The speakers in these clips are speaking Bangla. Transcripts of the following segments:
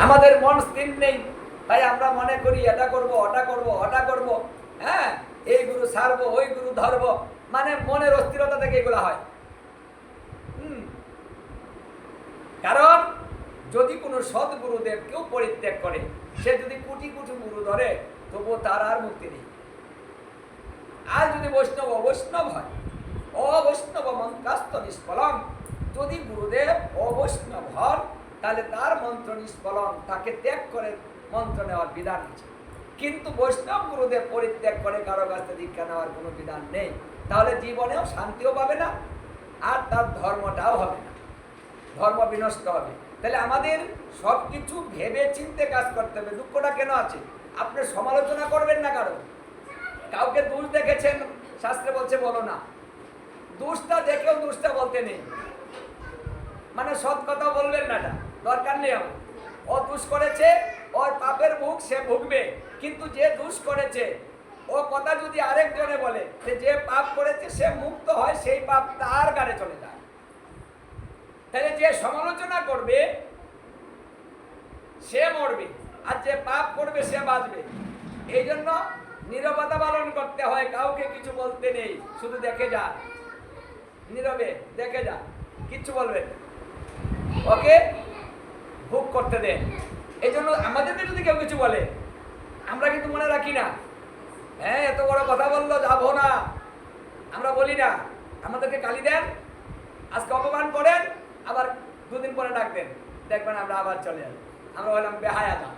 আমাদের মন স্থির নেই। তাই আমরা মনে করি, এটা করব, ওটা করব ওটা করব। হ্যাঁ? এই গুরু সারবো, ওই গুরু ধরবো। মানে মনের অস্থিরতা থেকে এগুলো হয়। কারণ যদি কোনো সৎ গুরুদেব কেউ পরিত্যাগ করে, সে যদি কোটি কোটি গুরু ধরে, তবুও তার আর মুক্তি নেই। আর যদি বৈষ্ণব অবৈষ্ণব হয়, অবৈষ্ণব মন্ত্রাস্ত নিষ্ফলন যদি গুরুদেব অবৈষ্ণব হন তাহলে তার মন্ত্র নিষ্ফলন, তাকে ত্যাগ করে মন্ত্র নেওয়ার বিধান আছে। কিন্তু বৈষ্ণব গুরুদেব পরিত্যাগ করে কারও কাছ থেকে দীক্ষা নেওয়ার কোনো বিধান নেই। তাহলে জীবনেও শান্তিও পাবে না, আর তার ধর্মটাও হবে না। ধর্ম বিনষ্ট হবে। তাহলে আমাদের সব কিছু ভেবে চিনতে কাজ করতে হবে। দুঃখটা কেন আছে? আপনি সমালোচনা করবেন না কারও। কাউকে দোষ দেখেছেন, শাস্ত্রে বলছে বলো না। দোষটা দেখেও দোষটা বলতে নেই। মানে সৎ কথা বলবেন না দরকার নেই ও দুষ করেছে, ওর পাপের মুখ সে ভুগবে। কিন্তু যে দুষ করেছে, ও কথা যদি আরেকজনে বলে, যে পাপ করেছে, সে মুক্ত হয়, সেই পাপ তার গাড়ে চলে যায়। তাহলে যে সমালোচনা করবে, সে মরবে, আর যে পাপ করবে, সে বাঁচবে। এই জন্য নীরবতা পালন করতে হয়, কাউকে কিছু বলতে নেই, শুধু দেখে যা। নীরবে, দেখে যা, কিচ্ছু বলবেন না। ওকে? ভোগ করতে দেন। এই জন্য আমাদেরকে যদি কেউ কিছু বলে, আমরা কিন্তু মনে রাখি না। হ্যাঁ এত বড় কথা বলল, যাব না। আমরা বলি না। আমাদেরকে গালি দেন, আজকে অপমান করেন, আবার দুদিন পরে ডাক দেন। দেখবেন আমরা আবার চলে যাব আমরা বললাম বেহায়া না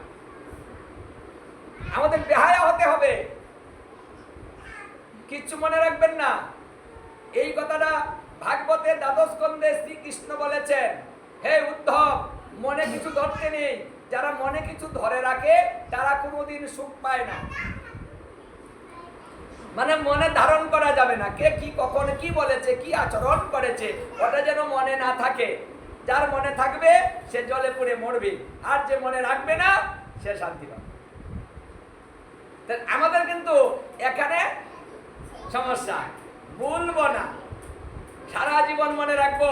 আমাদের বেহায়া হতে হবে। কিচ্ছু মনে রাখবেন না। এই কথাটা ভাগবতের দ্বাদশ স্কন্ধে শ্রীকৃষ্ণ বলেছেন, হে উদ্ধব মনে কিছু ধরতে নেই। যারা মনে কিছু ধরে রাখে, তারা কোনোদিন সুখ পায় না। মানে মনে ধারণ করা যাবে না, কে কি কখন কি বলেছে, কি আচরণ করেছে, ওটা যেন মনে না থাকে। যার মনে থাকবে, সে জলে পড়ে মরবে। আর যে মনে রাখবে না, সে শান্তি পাবে। আমাদের কিন্তু এখানে সমস্যা। বলব না। সারা জীবন মনে রাখব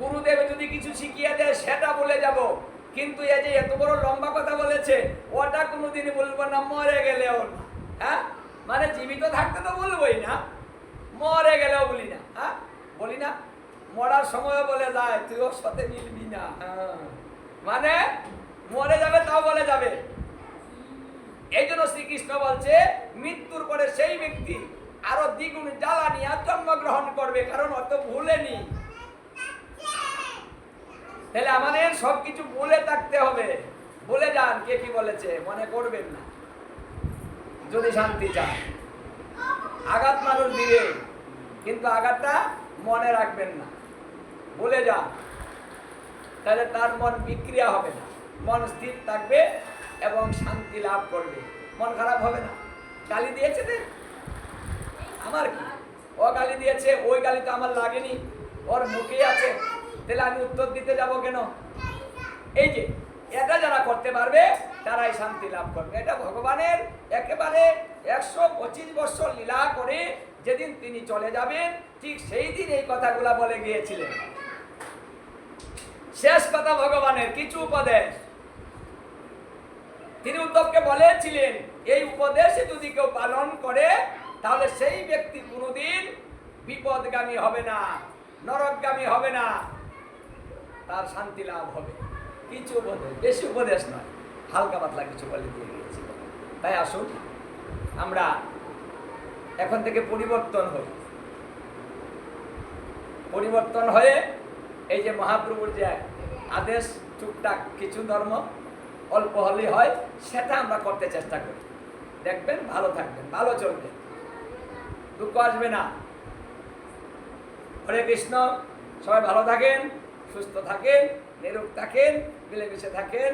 গুরুদেব যদি কিছু শিখিয়ে দেয়, সেটা বলে যাব। কিন্তু এই যে এত বড় লম্বা কথা বলেছে, ওটা কোনোদিন বলব না, মরে গেলেও না। হ্যাঁ? মানে জীবিত থাকতে তো বলবোই না। মরে গেলেও বলি না। হ্যাঁ? বলি না। মরার সময় বলে যায় তুই ওর সাথে মিলবি না। হ্যাঁ। মানে মরে যাবে, তাও বলে যাবে। এই জন্য শ্রীকৃষ্ণ বলছে, মৃত্যুর পরে সেই ব্যক্তি আরও দ্বিগুণ জ্বালানি আর জন্মগ্রহণ করবে, কারণ অত ভুলেনি। তাহলে আমাদের সবকিছু বলে থাকতে হবে। বলে যান, কে কি বলেছে, মনে করবেন না। যদি শান্তি চান। আঘাত মানুষ দিবে, কিন্তু আঘাতটা মনে রাখবেন না। বলে যান। তাহলে তার মন বিক্রিয়া হবে না। মন স্থির থাকবে এবং শান্তি লাভ করবে। মন খারাপ হবে না। গালি দিয়েছে রে আমার কি? ও গালি দিয়েছে, ওই গালি তো আমার লাগেনি। ওর মুখে আছে। তাহলে আমি উত্তর দিতে যাব কেন? এই যে এটা যারা করতে পারবে, তারাই শান্তি লাভ করবে। এটা ভগবানের একেবারে একশো পঁচিশ বছর লীলা করে যেদিন তিনি চলে যাবেন, ঠিক সেই দিন এই কথাগুলা বলে গিয়েছিলেন। শেষ কথা ভগবানের, কিছু উপদেশ। তিনি উদ্ধবকে বলেছিলেন, এই উপদেশে যদি কেউ পালন করে, তাহলে সেই ব্যক্তি কোনোদিন বিপদগামী হবে না, নরকগামী হবে না। তার শান্তি লাভ হবে। কিছু উপদেশ, বেশি উপদেশ নয়, হালকা পাতলা কিছু বলে দিয়ে গিয়েছিল। তাই আসুন, আমরা এখন থেকে পরিবর্তন হই। পরিবর্তন হয়ে এই যে মহাপ্রভুর যে আদেশ, টুকটাক কিছু ধর্ম অল্প হলেই হয়, সেটা আমরা করতে চেষ্টা করি। দেখবেন, ভালো থাকবেন, ভালো চলবে। দুঃখ আসবে না। হরে কৃষ্ণ, সবাই ভালো থাকেন। সুস্থ থাকেন নিরোগ থাকেন মিলেমিশে থাকেন।